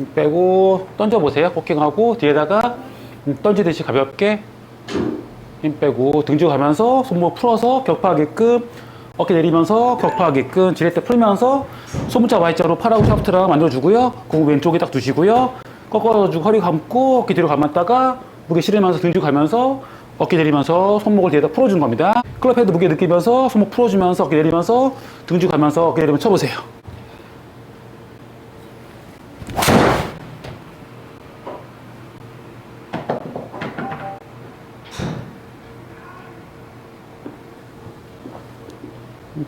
힘 빼고 던져보세요. 포킹하고 뒤에다가 음, 던지듯이 가볍게 힘 빼고 등 주고 가면서 손목 풀어서 격파하게끔 어깨 내리면서 격파하게끔 지렛대 풀면서 소문자 Y자로 팔하고 샤프트랑 만들어주고요. 그 왼쪽에 딱 두시고요. 꺾어주고 허리 감고 어깨 뒤로 감았다가 무게 실으면서 등 주고 가면서 어깨 내리면서 손목을 뒤에다 풀어주는 겁니다. 클럽 헤드 무게 느끼면서 손목 풀어주면서 어깨 내리면서 등 주고 가면서 어깨 내리면서 쳐보세요.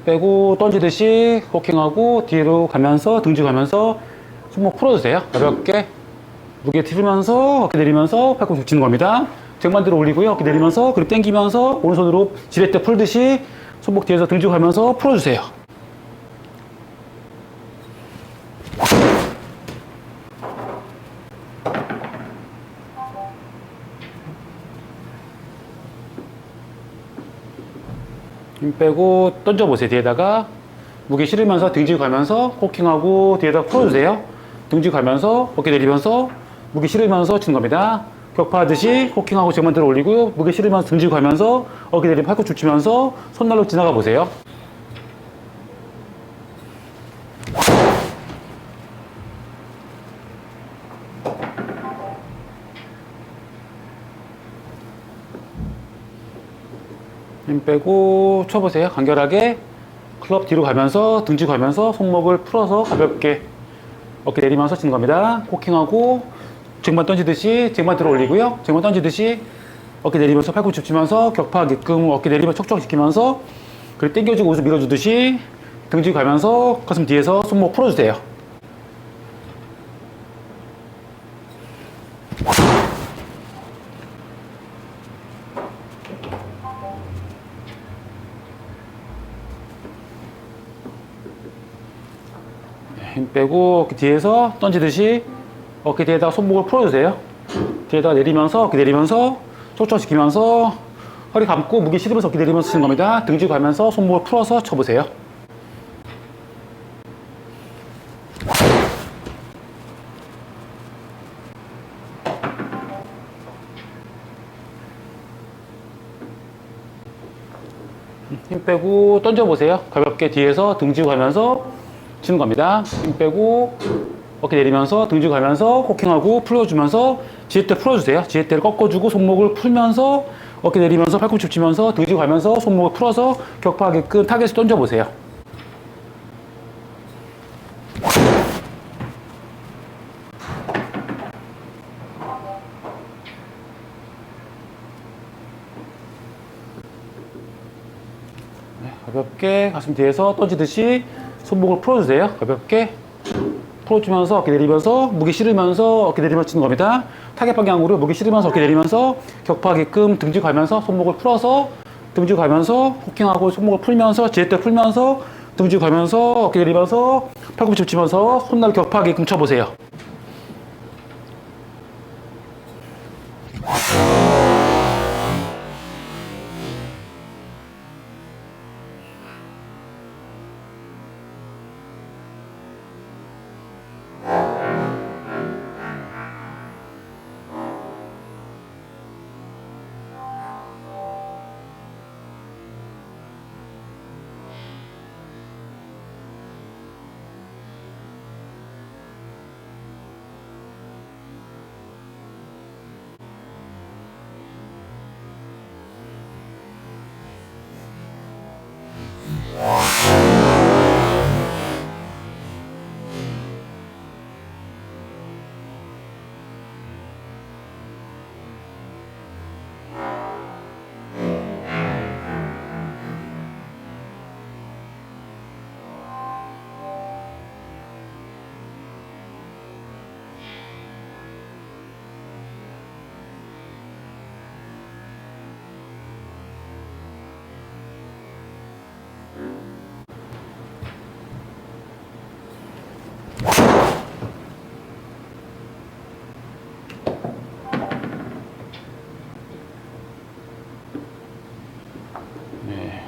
빼고 던지듯이 호킹하고 뒤로 가면서 등지 가면서 손목 풀어주세요. 가볍게 무게 틀면서 어깨 내리면서 팔꿈치 붙이는 겁니다. 정반대로 올리고요. 어깨 내리면서 그리고 당기면서 오른손으로 지렛대 풀듯이 손목 뒤에서 등지 가면서 풀어주세요. 힘 빼고 던져보세요. 뒤에다가 무게 실으면서 등지 가면서 호킹하고 뒤에다 풀어주세요. 등지 가면서 어깨 내리면서 무게 실으면서 치는 겁니다. 격파하듯이 호킹하고 정면 들어 올리고요. 무게 실으면서 등지 가면서 어깨 내리면 팔꿈치 치면서 손날로 지나가 보세요. 힘 빼고 쳐보세요. 간결하게 클럽 뒤로 가면서 등지 가면서 손목을 풀어서 가볍게 어깨 내리면서 치는 겁니다. 코킹하고 쟁반 던지듯이 쟁반 들어 올리고요. 쟁반 던지듯이 어깨 내리면서 팔꿈치 치면서 격파하게끔 어깨 내리면 척척 시키면서 그리고 당겨주고 우수 밀어주듯이 등지 가면서 가슴 뒤에서 손목 풀어주세요. 힘 빼고 뒤에서 던지듯이 어깨 뒤에다가 손목을 풀어주세요. 뒤에다가 내리면서 어깨 내리면서 촉촉시키면서 허리 감고 무게 실으면서 어깨 내리면서 치는 겁니다. 등지 가면서 손목을 풀어서 쳐보세요. 힘 빼고 던져보세요. 가볍게 뒤에서 등지고 가면서 치는 겁니다. 힘 빼고 어깨 내리면서 등지고 가면서 코킹하고 풀어주면서 지렛대 풀어주세요. 지렛대를 꺾어주고 손목을 풀면서 어깨 내리면서 팔꿈치 치면서 등지고 가면서 손목을 풀어서 격파하게끔 타겟을 던져보세요. 가볍게 가슴 뒤에서 던지듯이 손목을 풀어주세요. 가볍게 풀어주면서 어깨 내리면서 무게 실으면서 어깨 내리면서 치는 겁니다. 타겟 방향으로 무게 실으면서 어깨 내리면서 격파하게끔 등지 가면서 손목을 풀어서 등지 가면서 호킹하고 손목을 풀면서 지렛대 풀면서 등지 가면서 어깨 내리면서 팔꿈치 붙이면서 손날 격파하게끔 쳐보세요.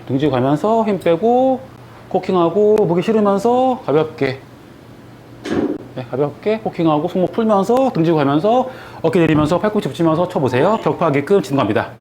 등지 가면서 힘 빼고 코킹하고 무게 실으면서 가볍게 네, 네, 가볍게 포킹하고 손목 풀면서 등 쥐고 가면서 어깨 내리면서 팔꿈치 붙이면서 쳐보세요. 격파하게끔 진행합니다.